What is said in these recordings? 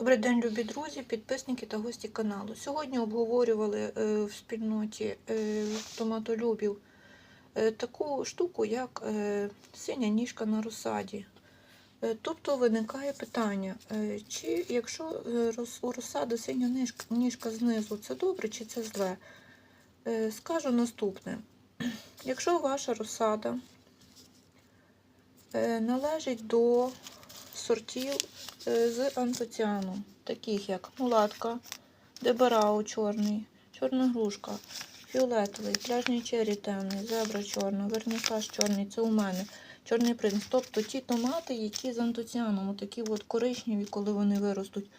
Добрий день, любі друзі, підписники та гості каналу. Сьогодні обговорювали е, в спільноті е, томатолюбів е, таку штуку, як синя ніжка на розсаді. Тобто виникає питання, чи якщо у розсади синя ніжка, знизу, це добре чи це зле? Скажу наступне. Якщо ваша розсада належить до сортів е, з антоціаном, таких як мулатка, дебарау чорний, чорна грушка, фіолетовий, пляжний чері темний, зебра чорна, вернісаж чорний, це у мене, чорний принц. Тобто ті томати, які з антоціаном, такі от коричневі, коли вони виростуть,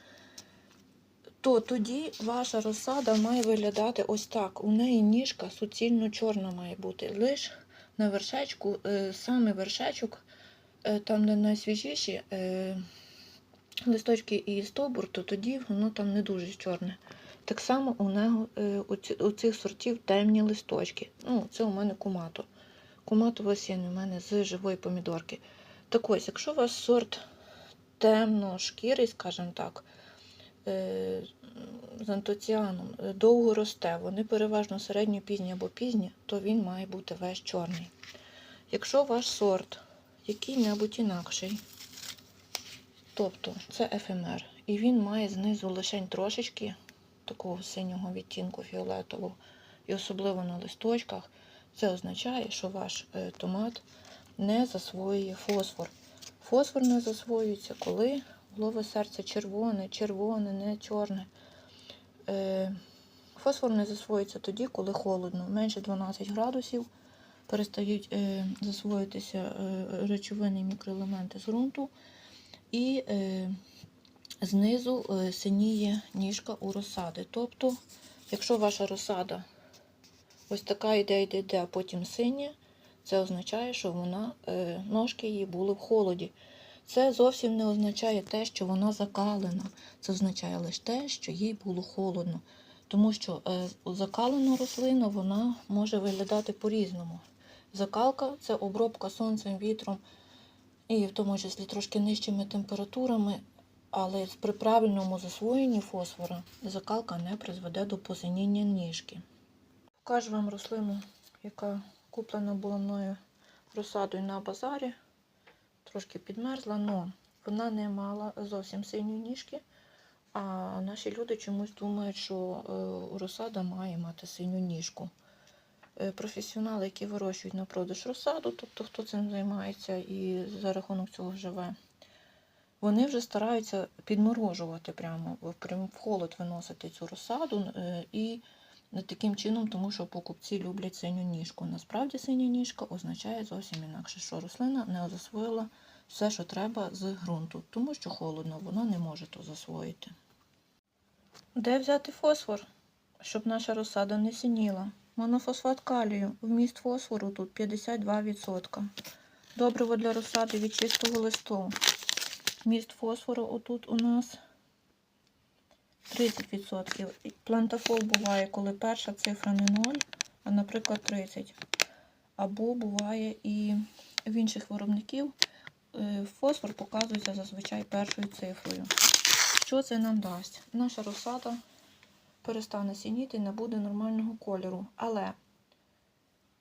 то тоді ваша розсада має виглядати ось так. У неї ніжка суцільно чорна має бути. Лиш на вершечку, е, саме вершечок, там, де найсвіжіші е, листочки і стовбур, то тоді воно там не дуже чорне. Так само у нього е, у, цих сортів темні листочки. Ну, це у мене кумато. Кумато осінь у мене з живої помідорки. Так ось, якщо у вас сорт темно-шкірий, скажімо так, е, з антоціаном е, довго росте, вони переважно середньо-пізні або пізні, то він має бути весь чорний. Якщо ваш сорт який-небудь інакший, тобто це ефемер, і він має знизу лише трошечки такого синього відтінку фіолетового, і особливо на листочках, це означає, що ваш е, томат не засвоює фосфор. Фосфор не засвоюється, коли голови серця червоне, червоне, не чорне. Е, Фосфор не засвоюється тоді, коли холодно. Менше 12 градусів перестають е, засвоїтися е, речовини і мікроелементи з ґрунту. І е, знизу синіє ніжка у розсади. Тобто, якщо ваша розсада ось така йде, йде, йде, а потім синя, це означає, що вона, ножки її були в холоді. Це зовсім не означає те, що вона закалена. Це означає лише те, що їй було холодно. Тому що закалена рослина вона може виглядати по-різному. Закалка це обробка сонцем, вітром і в тому числі трошки нижчими температурами, але при правильному засвоєнні фосфора закалка не призведе до посиніння ніжки. Покажу вам рослину, яка куплена була мною розсадою на базарі. Трошки підмерзла, але вона не мала зовсім синьої ніжки. А наші люди чомусь думають, що е, розсада має мати синю ніжку. Е, Професіонали, які вирощують на продаж розсаду, тобто хто цим займається і за рахунок цього живе, вони вже стараються підморожувати прямо, прямо в холод виносити цю розсаду е, і таким чином, тому що покупці люблять синю ніжку. Насправді синя ніжка означає зовсім інакше, що рослина не засвоїла все, що треба з ґрунту, тому що холодно, вона не може то засвоїти. Де взяти фосфор, щоб наша розсада не сініла? Монофосфат калію. Вміст фосфору тут 52%. Добриво для розсади від чистого листу. Вміст фосфору отут у нас 30%. І Плантафол буває, коли перша цифра не 0, а, наприклад, 30. Або буває і в інших виробників е, фосфор показується зазвичай першою цифрою. Що це нам дасть? Наша розсада перестане сініти і не буде нормального кольору. Але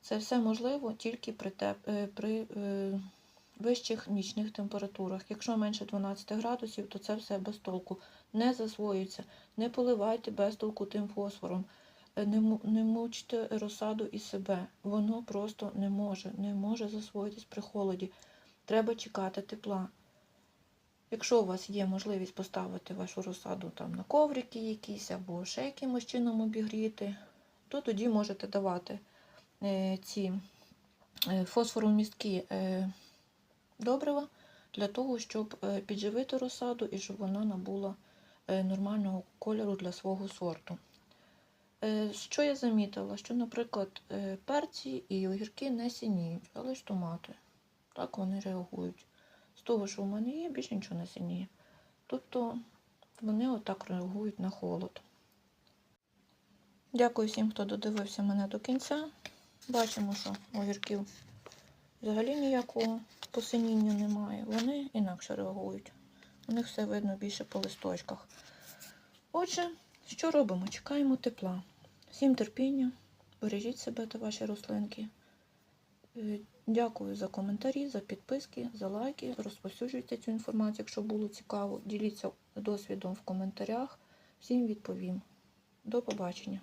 це все можливо тільки при, теп... е, при е, вищих нічних температурах. Якщо менше 12 градусів, то це все без толку. Не засвоюється. Не поливайте без толку тим фосфором. Е, не мучте розсаду і себе. Воно просто не може, не може засвоїтись при холоді. Треба чекати тепла. Якщо у вас є можливість поставити вашу розсаду там на коврики якісь або ще якимось чином обігріти, то тоді можете давати е, ці е, фосфоромісткі е, добрива для того, щоб підживити розсаду і щоб вона набула нормального кольору для свого сорту. Що я замітила? Що, наприклад, перці і огірки не сініють, але ж томати. Так вони реагують. З того, що в мене є, більше нічого не синіє. Тобто вони отак реагують на холод. Дякую всім, хто додивився мене до кінця. Бачимо, що огірків взагалі ніякого посиніння немає. Вони інакше реагують. У них все видно більше по листочках. Отже, що робимо? Чекаємо тепла. Всім терпіння, бережіть себе та ваші рослинки. Дякую за коментарі, за підписки, за лайки. Розповсюджуйте цю інформацію, якщо було цікаво. Діліться досвідом в коментарях. Всім відповім. До побачення.